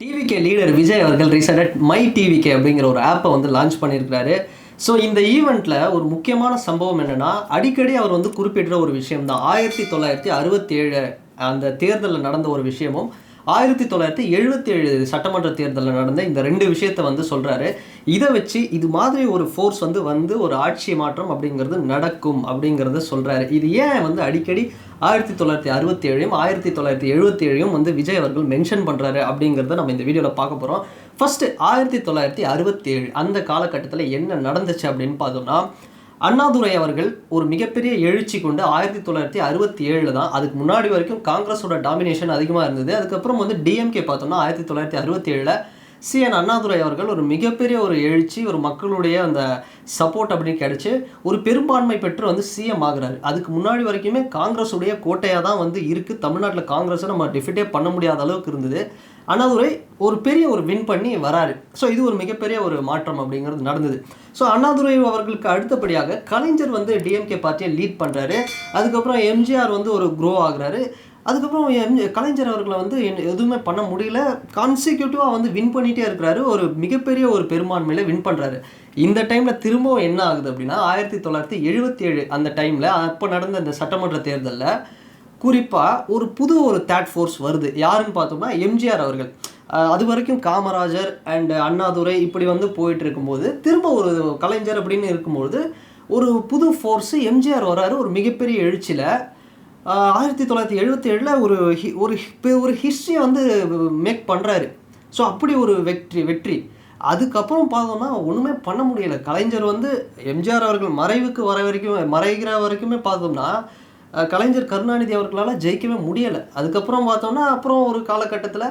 TVK leader Vijay அவர்கள் ரீசெண்டாக my TVK அப்படிங்கிற ஒரு ஆப்பை வந்து லான்ச் பண்ணியிருக்கிறாரு. ஸோ இந்த ஈவெண்ட்டில் ஒரு முக்கியமான சம்பவம் என்னென்னா அடிக்கடி அவர் வந்து குறிப்பிடுற ஒரு விஷயம் தான் ஆயிரத்தி தொள்ளாயிரத்தி அறுபத்தி ஏழு அந்த தேர்தலில் நடந்த ஒரு விஷயமும் ஆயிரத்தி தொள்ளாயிரத்தி எழுபத்தி ஏழு சட்டமன்ற தேர்தலில் நடந்த இந்த ரெண்டு விஷயத்த வந்து சொல்கிறாரு இதை வச்சு இது மாதிரி ஒரு ஃபோர்ஸ் வந்து வந்து ஒரு ஆட்சி மாற்றம் அப்படிங்கிறது நடக்கும் அப்படிங்கிறத சொல்கிறாரு இது ஏன் வந்து அடிக்கடி ஆயிரத்தி தொள்ளாயிரத்தி அறுபத்தி ஏழையும் ஆயிரத்தி தொள்ளாயிரத்தி எழுபத்தி ஏழையும் வந்து விஜய் அவர்கள் மென்ஷன் பண்ணுறாரு அப்படிங்கிறத நம்ம இந்த வீடியோவில் பார்க்க போகிறோம் ஃபஸ்ட்டு ஆயிரத்தி தொள்ளாயிரத்தி அறுபத்தி ஏழு அந்த காலகட்டத்தில் என்ன நடந்துச்சு அப்படின்னு பார்த்தோம்னா அண்ணாதுரை அவர்கள் ஒரு மிகப்பெரிய எழுச்சி கொண்டு ஆயிரத்தி தொள்ளாயிரத்தி அறுபத்தி ஏழில் தான் அதுக்கு முன்னாடி வரைக்கும் காங்கிரஸோட டாமினேஷன் அதிகமாக இருந்தது. அதுக்கப்புறம் வந்து டிஎம்கே பார்த்தோம்னா ஆயிரத்தி தொள்ளாயிரத்தி அறுபத்தி ஏழில் சிஎன் அண்ணாதுரை அவர்கள் ஒரு மிகப்பெரிய ஒரு எழுச்சி ஒரு மக்களுடைய அந்த சப்போர்ட் அப்படின்னு கிடச்சி ஒரு பெரும்பான்மை பெற்று வந்து சிஎம் ஆகிறாரு. அதுக்கு முன்னாடி வரைக்குமே காங்கிரஸுடைய கோட்டையாக தான் வந்து இருக்குது தமிழ்நாட்டில் காங்கிரஸை நம்ம டிஃபிட்டே பண்ண முடியாத அளவுக்கு இருந்தது. அண்ணாதுரை ஒரு பெரிய ஒரு வின் பண்ணி வராரு. ஸோ இது ஒரு மிகப்பெரிய ஒரு மாற்றம் அப்படிங்கிறது நடந்தது. ஸோ அண்ணாதுரை அவர்களுக்கு அடுத்தபடியாக கலைஞர் வந்து டிஎம்கே பார்ட்டியை லீட் பண்ணுறாரு அதுக்கப்புறம் எம்ஜிஆர் வந்து ஒரு க்ரோ ஆகுறாரு. அதுக்கப்புறம் எம் கலைஞர் அவர்களை வந்து எதுவுமே பண்ண முடியல. கான்சிக்யூட்டிவாக வந்து வின் பண்ணிகிட்டே இருக்கிறாரு. ஒரு மிகப்பெரிய ஒரு பெரும்பான்மையில் வின் பண்ணுறாரு இந்த டைமில் திரும்பவும் என்ன ஆகுது அப்படின்னா ஆயிரத்தி தொள்ளாயிரத்தி எழுபத்தி ஏழு அந்த டைமில் அப்போ நடந்த இந்த சட்டமன்ற தேர்தலில் குறிப்பாக ஒரு புது ஒரு தேட் ஃபோர்ஸ் வருது. யாருன்னு பார்த்தோம்னா எம்ஜிஆர் அவர்கள். அது வரைக்கும் காமராஜர் அண்ட் அண்ணாதுரை இப்படி வந்து போயிட்டு இருக்கும்போது திரும்ப ஒரு கலைஞர் அப்படின்னு இருக்கும்போது ஒரு புது ஃபோர்ஸு எம்ஜிஆர் வராரு ஒரு மிகப்பெரிய எழுச்சியில். ஆயிரத்தி தொள்ளாயிரத்தி எழுபத்தி ஏழில் ஒரு ஹி ஒரு ஒரு ஹிஸ்ட்ரியை வந்து மேக் பண்ணுறாரு ஸோ அப்படி ஒரு வெற்றி வெற்றி. அதுக்கப்புறம் பார்த்தோம்னா ஒன்றுமே பண்ண முடியலை. கலைஞர் வந்து எம்ஜிஆர் அவர்கள் மறைவுக்கு வர வரைக்கும் மறைகிற வரைக்குமே பார்த்தோம்னா கலைஞர் கருணாநிதி அவர்களால் ஜெயிக்கவே முடியலை. அதுக்கப்புறம் பார்த்தோம்னா அப்புறம் ஒரு காலகட்டத்தில்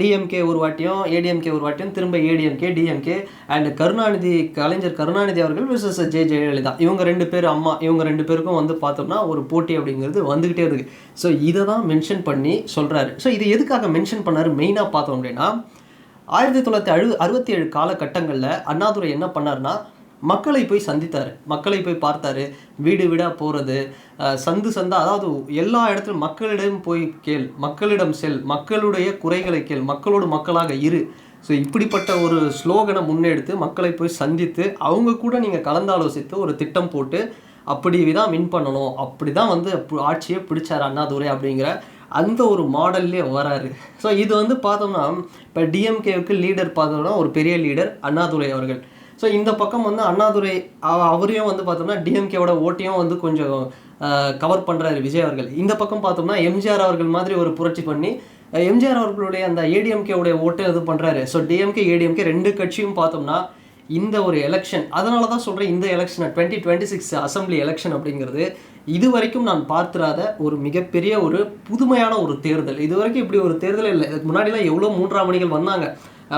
டிஎம்கே ஒரு வாட்டியும் ஏடிஎம்கே ஒரு வாட்டியும் திரும்ப ADMK DMK and Karunanidhi Kalaignar Karunanidhi அவர்கள் விசஸ் ஜெய ஜெயலலிதா. இவங்க ரெண்டு பேர் அம்மா இவங்க ரெண்டு பேருக்கும் வந்து பார்த்தோம்னா ஒரு போட்டி அப்படிங்கிறது வந்துக்கிட்டே இருக்குது ஸோ இதை தான் மென்ஷன் பண்ணி சொல்கிறாரு ஸோ இது எதுக்காக மென்ஷன் பண்ணாரு? மெயினாக பார்த்தோம் அப்படின்னா ஆயிரத்தி தொள்ளாயிரத்தி அழு அறுபத்தி ஏழு காலகட்டங்களில் அண்ணாதுரை என்ன பண்ணாருன்னா மக்களை போய் சந்தித்தார். மக்களை போய் பார்த்தாரு. வீடு வீடாக போகிறது சந்து சந்தா அதாவது எல்லா இடத்துலையும் மக்களிடம் போய் கேள் மக்களிடம் செல் மக்களுடைய குறைகளை கேள் மக்களோடு மக்களாக இரு. ஸோ இப்படிப்பட்ட ஒரு ஸ்லோகனை முன்னெடுத்து மக்களை போய் சந்தித்து அவங்க கூட நீங்கள் கலந்தாலோசித்து ஒரு திட்டம் போட்டு அப்படி தான் வின் பண்ணணும் அப்படி தான் வந்து ஆட்சியை பிடிச்சார் அண்ணாதுரை அப்படிங்கிற அந்த ஒரு மாடல்லே வராரு. ஸோ இது வந்து பார்த்தோம்னா இப்போ டிஎம்கேவுக்கு லீடர் பார்த்தோம்னா ஒரு பெரிய லீடர் அண்ணாதுரை அவர்கள். ஸோ இந்த பக்கம் வந்து அண்ணாதுரை அவ- அவரையும் வந்து பார்த்தோம்னா டிஎம்கேவோட ஓட்டையும் வந்து கொஞ்சம் கவர் பண்ணுறாரு விஜய் அவர்கள். இந்த பக்கம் பார்த்தோம்னா எம்ஜிஆர் அவர்கள் மாதிரி ஒரு புரட்சி பண்ணி எம்ஜிஆர் அவர்களுடைய அந்த ஏடிஎம்கேவுடைய ஓட்டை இது பண்ணுறாரு ஸோ டிஎம்கே ஏடிஎம்கே ரெண்டு கட்சியும் பார்த்தோம்னா இந்த ஒரு எலெக்ஷன் அதனால தான் சொல்கிறேன் இந்த election twenty twenty six assembly election அப்படிங்கிறது இது வரைக்கும் நான் பார்த்திராத ஒரு மிகப்பெரிய ஒரு புதுமையான ஒரு தேர்தல். இது வரைக்கும் இப்படி ஒரு தேர்தல் இல்லை. இதுக்கு முன்னாடிலாம் எவ்வளோ மூன்றாம் மணிகள் வந்தாங்க.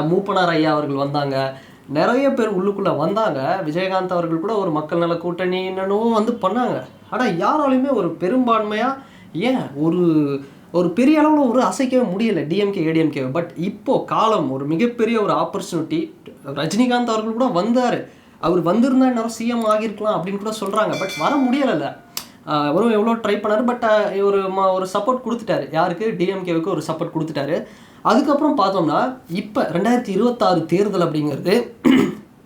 மூப்பனார் ஐயா அவர்கள் வந்தாங்க. நிறைய பேர் உள்ளுக்குள்ளே வந்தாங்க. விஜயகாந்த் அவர்கள் கூட ஒரு மக்கள் நல கூட்டணி என்னென்னவோ வந்து பண்ணாங்க. ஆனால் யாராலையுமே ஒரு பெரும்பான்மையாக ஏன் ஒரு ஒரு பெரிய அளவில் ஒரு அசைக்கவே முடியல டிஎம்கே ஏடிஎம்கே பட் இப்போது காலம் ஒரு மிகப்பெரிய ஒரு ஆப்பர்ச்சுனிட்டி ரஜினிகாந்த் அவர்கள் கூட வந்தார். அவர் வந்திருந்தா இன்னும் சிஎம் ஆகியிருக்கலாம் அப்படின்னு கூட சொல்கிறாங்க பட் வர முடியலைல்ல. அவரும் எவ்வளோ ட்ரை பண்ணார். பட் ஒரு ஒரு சப்போர்ட் கொடுத்துட்டாரு. யாருக்கு? டிஎம்கேவுக்கு ஒரு சப்போர்ட் கொடுத்துட்டாரு. அதுக்கப்புறம் பார்த்தோம்னா இப்போ ரெண்டாயிரத்தி இருபத்தாறு தேர்தல் அப்படிங்கிறது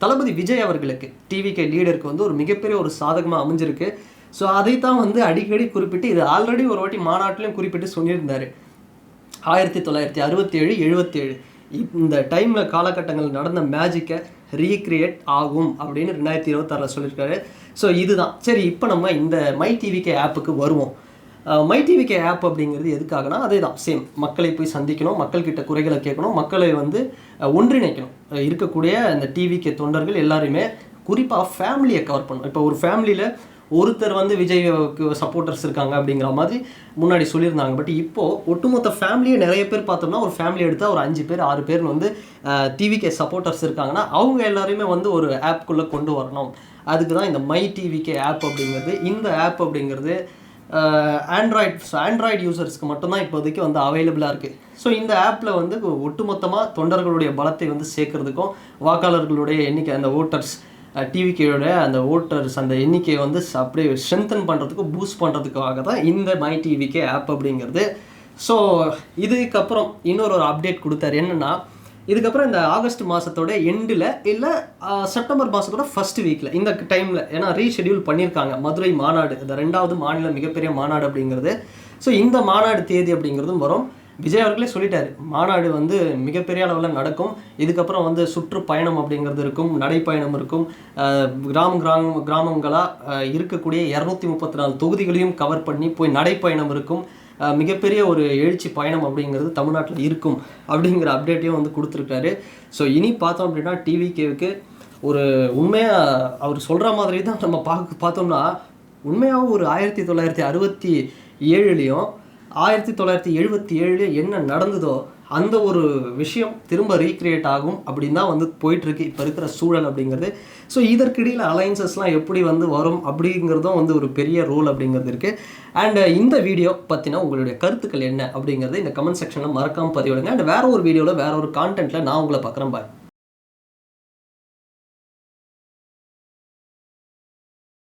தளபதி விஜய் அவர்களுக்கு டிவிகே லீடருக்கு வந்து ஒரு மிகப்பெரிய ஒரு சாதகமாக அமைஞ்சிருக்கு. ஸோ அதைத்தான் வந்து அடிக்கடி குறிப்பிட்டு இது ஆல்ரெடி ஒரு வாட்டி மாநாட்டிலையும் குறிப்பிட்டு சொல்லியிருந்தார். ஆயிரத்தி தொள்ளாயிரத்தி அறுபத்தி ஏழு எழுபத்தேழு இந்த டைமில் காலகட்டங்கள் நடந்த மேஜிக்கை ரீக்ரியேட் ஆகும் அப்படின்னு ரெண்டாயிரத்தி இருபத்தாறில் சொல்லியிருக்காரு. ஸோ இதுதான். சரி இப்போ நம்ம இந்த மை டிவிகே ஆப்புக்கு வருவோம். மை டிவிகே ஆப் அப்படிங்கிறது எதுக்காகனா அதே தான் சேம் மக்களை போய் சந்திக்கணும் மக்கள்கிட்ட குறைகளை கேட்கணும் மக்களை வந்து ஒன்றிணைக்கணும். இருக்கக்கூடிய இந்த டிவிகே தொண்டர்கள் எல்லாருமே குறிப்பாக ஃபேமிலியை கவர் பண்ணணும். இப்போ ஒரு ஃபேமிலியில் ஒருத்தர் வந்து விஜய்க்கு சப்போர்ட்டர்ஸ் இருக்காங்க அப்படிங்கிற மாதிரி முன்னாடி சொல்லியிருந்தாங்க. பட் இப்போ ஒட்டுமொத்த ஃபேமிலியை நிறைய பேர் பார்த்தோம்னா ஒரு ஃபேமிலி எடுத்தால் ஒரு அஞ்சு பேர் ஆறு பேர் வந்து டிவிகே சப்போர்ட்டர்ஸ் இருக்காங்கன்னா அவங்க எல்லாரையுமே வந்து ஒரு ஆப்குள்ளே கொண்டு வரணும். அதுக்கு தான் இந்த மை டிவிகே ஆப் அப்படிங்கிறது. இந்த ஆப் அப்படிங்கிறது ஆண்ட்ராய்ட் ஆண்ட்ராய்டு யூசர்ஸ்க்கு மட்டும்தான் இப்போதைக்கு வந்து அவைலபிளாக இருக்குது ஸோ இந்த ஆப்பில் வந்து ஒட்டுமொத்தமாக தொண்டர்களுடைய பலத்தை வந்து சேர்க்கறதுக்கும் வாக்காளர்களுடைய எண்ணிக்கை அந்த ஓட்டர்ஸ் டிவிக்கையோட அந்த ஓட்டர்ஸ் அந்த எண்ணிக்கையை வந்து அப்படியே ஸ்ட்ரென்தன் பண்ணுறதுக்கு பூஸ்ட் பண்ணுறதுக்காக தான் இந்த மை டிவிகே ஆப் அப்படிங்கிறது. ஸோ இதுக்கப்புறம் இன்னொரு ஒரு அப்டேட் கொடுத்தாரு. என்னென்னா இதுக்கப்புறம் இந்த ஆகஸ்ட் மாதத்தோட எண்டில் இல்லை செப்டம்பர் மாதத்தோட ஃபர்ஸ்ட் வீக்கில் இந்த டைமில் ஏன்னா ரீஷெடியூல் பண்ணியிருக்காங்க மதுரை மாநாடு இந்த ரெண்டாவது மாநில மிகப்பெரிய மாநாடு அப்படிங்கிறது. ஸோ இந்த மாநாடு தேதி அப்படிங்கிறதும் வரும். விஜய் அவர்களே சொல்லிட்டாரு மாநாடு வந்து மிகப்பெரிய அளவில் நடக்கும். இதுக்கப்புறம் வந்து சுற்றுப்பயணம் அப்படிங்கிறது இருக்கும் நடைப்பயணம் இருக்கும். கிராமம் கிராமம் கிராமங்களாக இருக்கக்கூடிய இரநூத்தி முப்பத்தி நாலு தொகுதிகளையும் கவர் பண்ணி போய் நடைப்பயணம் இருக்கும். மிகப்பெரிய ஒரு எழுச்சி பயணம் அப்படிங்கிறது தமிழ்நாட்டில் இருக்கும் அப்படிங்கிற அப்டேட்டையும் வந்து கொடுத்துருக்காரு. ஸோ இனி பார்த்தோம் அப்படின்னா டிவிகேவுக்கு ஒரு உண்மையாக அவர் சொல்கிற மாதிரி தான் நம்ம பார்க்க பார்த்தோம்னா உண்மையாகவும் ஒரு ஆயிரத்தி தொள்ளாயிரத்தி அறுபத்தி ஏழுலேயும் ஆயிரத்தி தொள்ளாயிரத்தி எழுபத்தி ஏழில் என்ன நடந்ததோ அந்த ஒரு விஷயம் திரும்ப ரீக்ரியேட் ஆகும் அப்படின்னு தான் வந்து போயிட்டுருக்கு இப்போ இருக்கிற சூழல் அப்படிங்கிறது. ஸோ இதற்கிடையில் அலைன்சஸ்லாம் எப்படி வந்து வரும் அப்படிங்கிறதும் வந்து ஒரு பெரிய ரோல் அப்படிங்கிறது இருக்குது அண்ட் uh, இந்த வீடியோ பற்றினா உங்களுடைய கருத்துக்கள் என்ன அப்படிங்கிறது இந்த கமெண்ட் செக்ஷனில் மறக்காமல் பதிவிடுங்க. அண்ட் வேறு ஒரு வீடியோவில் வேறு ஒரு கான்டென்ட்டில் நான் உங்களை பார்க்குறேன். பாய்